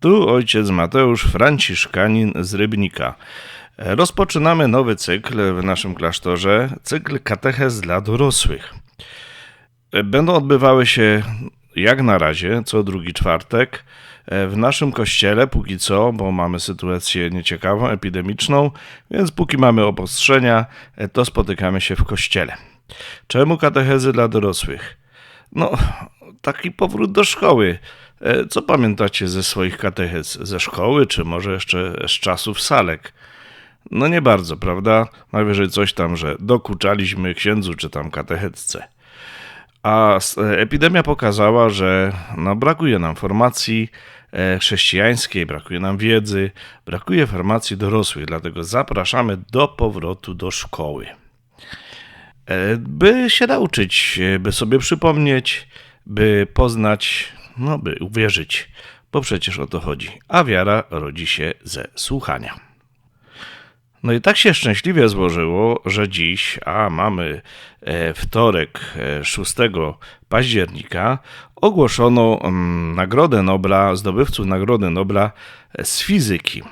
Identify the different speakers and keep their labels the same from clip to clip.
Speaker 1: Tu ojciec Mateusz Franciszkanin z Rybnika. Rozpoczynamy nowy cykl w naszym klasztorze, cykl katechez dla dorosłych. Będą odbywały się jak na razie co drugi czwartek w naszym kościele, póki co, bo mamy sytuację nieciekawą, epidemiczną, więc póki mamy obostrzenia, to spotykamy się w kościele. Czemu katechezy dla dorosłych? No, taki powrót do szkoły. E, Co pamiętacie ze swoich katechez? Ze szkoły, czy może jeszcze z czasów salek? No nie bardzo, prawda? Najwyżej coś tam, że dokuczaliśmy księdzu czy tam katechetce. A e, epidemia pokazała, że no, brakuje nam formacji e, chrześcijańskiej, brakuje nam wiedzy, brakuje formacji dorosłych, dlatego zapraszamy do powrotu do szkoły. E, By się nauczyć, by sobie przypomnieć, by poznać, no by uwierzyć, bo przecież o to chodzi. A wiara rodzi się ze słuchania. No i tak się szczęśliwie złożyło, że dziś, a mamy e, wtorek e, 6 października, ogłoszono mm, Nagrodę Nobla, zdobywców Nagrody Nobla e, z fizyki.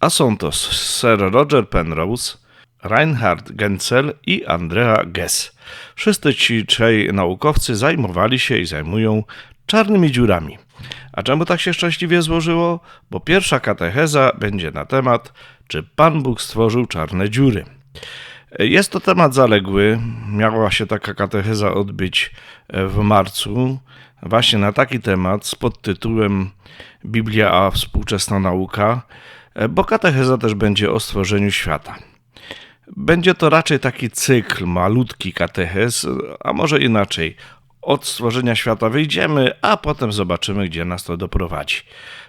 Speaker 1: A są to Sir Roger Penrose, Reinhard Genzel i Andrea Ghez. Wszyscy ci trzej naukowcy zajmowali się i zajmują czarnymi dziurami. A czemu tak się szczęśliwie złożyło? Bo pierwsza katecheza będzie na temat, czy Pan Bóg stworzył czarne dziury. Jest to temat zaległy. Miała się taka katecheza odbyć w marcu, właśnie na taki temat z podtytułem Biblia a współczesna nauka, bo katecheza też będzie o stworzeniu świata. Będzie to raczej taki cykl, malutki katechez, a może inaczej. Od stworzenia świata wyjdziemy, a potem zobaczymy, gdzie nas to doprowadzi.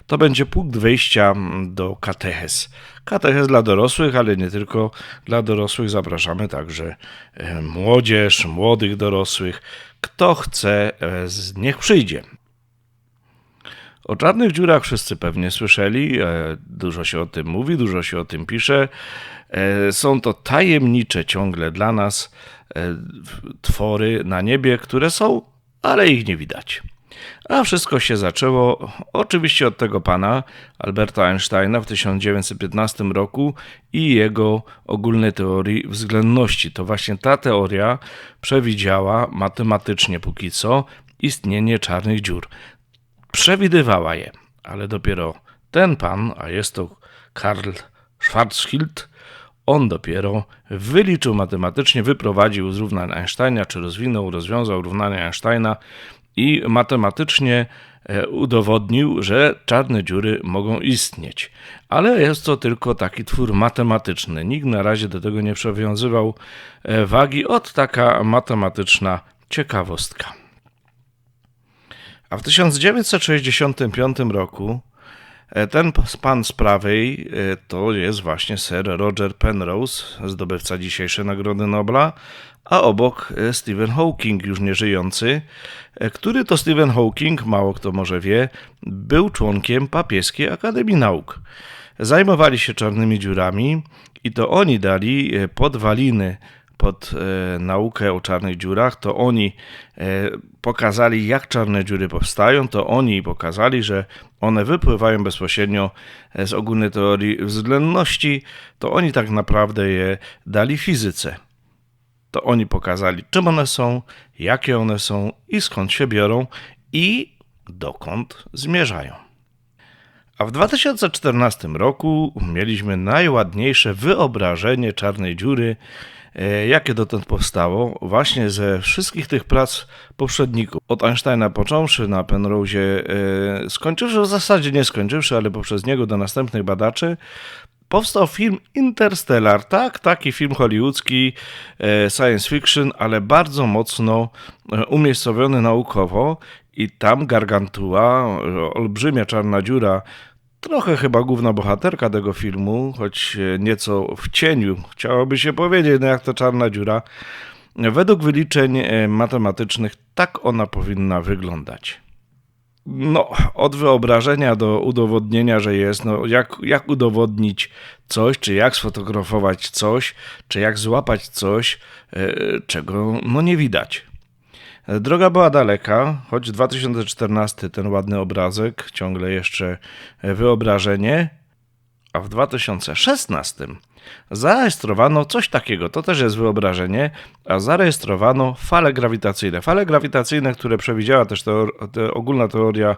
Speaker 1: To będzie punkt wyjścia do katechez. Katechez dla dorosłych, ale nie tylko dla dorosłych. Zapraszamy także e, młodzież, młodych dorosłych. Kto chce, e, niech przyjdzie. O czarnych dziurach wszyscy pewnie słyszeli, e, dużo się o tym mówi, dużo się o tym pisze. E, Są to tajemnicze ciągle dla nas e, twory na niebie, które są, ale ich nie widać. A wszystko się zaczęło oczywiście od tego pana, Alberta Einsteina, w 1915 roku i jego ogólnej teorii względności. To właśnie ta teoria przewidziała matematycznie póki co istnienie czarnych dziur przewidywała je, ale dopiero ten pan, a jest to Karl Schwarzschild, on dopiero wyliczył matematycznie, wyprowadził z równań Einsteina, czy rozwinął, rozwiązał równania Einsteina i matematycznie e, udowodnił, że czarne dziury mogą istnieć. Ale jest to tylko taki twór matematyczny. Nikt na razie do tego nie przywiązywał e, wagi. Od taka matematyczna ciekawostka. A w 1965 roku e, ten pan z prawej e, to jest właśnie Sir Roger Penrose, zdobywca dzisiejszej Nagrody Nobla, a obok e, Stephen Hawking, już nieżyjący, który to Stephen Hawking, mało kto może wie, był członkiem Papieskiej Akademii Nauk. Zajmowali się czarnymi dziurami i to oni dali podwaliny pod e, naukę o czarnych dziurach, to oni e, pokazali, jak czarne dziury powstają, to oni pokazali, że one wypływają bezpośrednio e, z ogólnej teorii względności, to oni tak naprawdę je dali fizyce. To oni pokazali, czym one są, jakie one są i skąd się biorą i dokąd zmierzają. A w 2014 roku mieliśmy najładniejsze wyobrażenie czarnej dziury, jakie dotąd powstało, właśnie ze wszystkich tych prac poprzedników. Od Einsteina począwszy na Penrose, e, skończywszy w zasadzie nie skończywszy, ale poprzez niego do następnych badaczy, powstał film Interstellar. Tak, taki film hollywoodzki, e, science fiction, ale bardzo mocno e, umiejscowiony naukowo. I tam Gargantua, e, olbrzymia czarna dziura, trochę chyba główna bohaterka tego filmu, choć e, nieco w cieniu, chciałoby się powiedzieć, no jak to czarna dziura. Według wyliczeń e, matematycznych tak ona powinna wyglądać. no, od wyobrażenia do udowodnienia, że jest, no, jak, jak udowodnić coś, czy jak sfotografować coś, czy jak złapać coś, e, czego no nie widać. Droga była daleka, choć 2014 ten ładny obrazek, ciągle jeszcze wyobrażenie, a w 2016 zarejestrowano coś takiego, to też jest wyobrażenie, a zarejestrowano fale grawitacyjne. Fale grawitacyjne, które przewidziała też teor- te ogólna teoria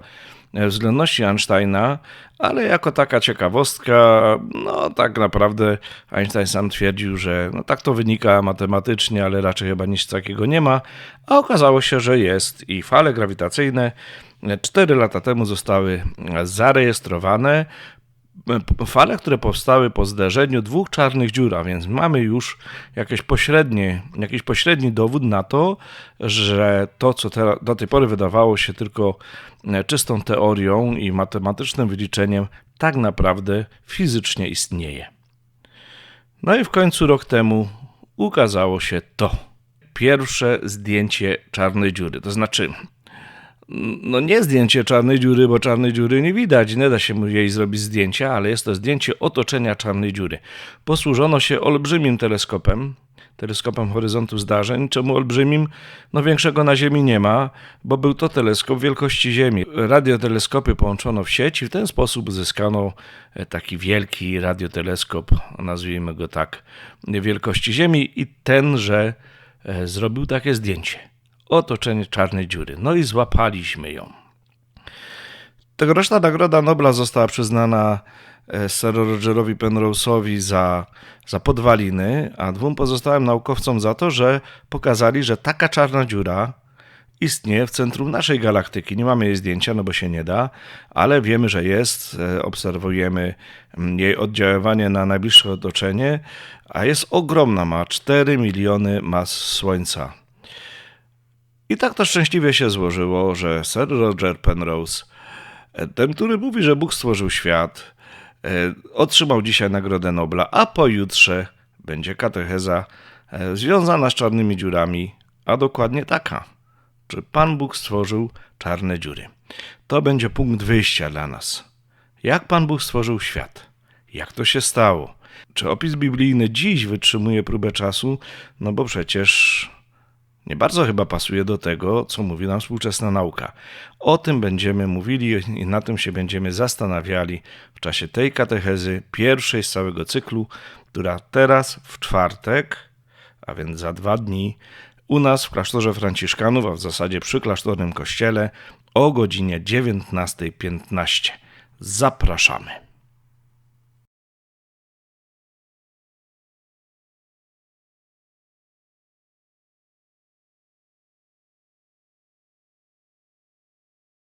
Speaker 1: względności Einsteina, ale jako taka ciekawostka, no tak naprawdę Einstein sam twierdził, że no tak to wynika matematycznie, ale raczej chyba nic takiego nie ma, a okazało się, że jest. I fale grawitacyjne 4 lata temu zostały zarejestrowane fale, które powstały po zderzeniu dwóch czarnych dziur, a więc mamy już jakieś pośrednie, jakiś pośredni dowód na to, że to, co te, do tej pory wydawało się tylko e, czystą teorią i matematycznym wyliczeniem, tak naprawdę fizycznie istnieje. No i w końcu rok temu ukazało się to. Pierwsze zdjęcie czarnej dziury. To znaczy, no nie zdjęcie czarnej dziury, bo czarnej dziury nie widać, nie da się jej zrobić zdjęcia, ale jest to zdjęcie otoczenia czarnej dziury. Posłużono się olbrzymim teleskopem, teleskopem horyzontu zdarzeń, czemu olbrzymim, no większego na Ziemi nie ma, bo był to teleskop wielkości Ziemi. Radioteleskopy połączono w sieć i w ten sposób uzyskano e, taki wielki radioteleskop, nazwijmy go tak, wielkości Ziemi i tenże e, zrobił takie zdjęcie otoczenie czarnej dziury. No i złapaliśmy ją. Tegoroczna Nagroda Nobla została przyznana e, Sir Rogerowi Penrose'owi za, za podwaliny, a dwóm pozostałym naukowcom za to, że pokazali, że taka czarna dziura istnieje w centrum naszej galaktyki. Nie mamy jej zdjęcia, no bo się nie da, ale wiemy, że jest. E, obserwujemy mm, jej oddziaływanie na najbliższe otoczenie, a jest ogromna, ma 4 miliony mas Słońca. I tak to szczęśliwie się złożyło, że Sir Roger Penrose, ten, który mówi, że Bóg stworzył świat, e, otrzymał dzisiaj Nagrodę Nobla, a pojutrze będzie katecheza e, związana z czarnymi dziurami, a dokładnie taka. Czy Pan Bóg stworzył czarne dziury? To będzie punkt wyjścia dla nas. Jak Pan Bóg stworzył świat? Jak to się stało? Czy opis biblijny dziś wytrzymuje próbę czasu? No bo przecież nie bardzo chyba pasuje do tego, co mówi nam współczesna nauka. O tym będziemy mówili i na tym się będziemy zastanawiali w czasie tej katechezy, pierwszej z całego cyklu, która teraz w czwartek, a więc za dwa dni, u nas w klasztorze Franciszkanów, a w zasadzie przy klasztornym kościele o godzinie 19.15. Zapraszamy.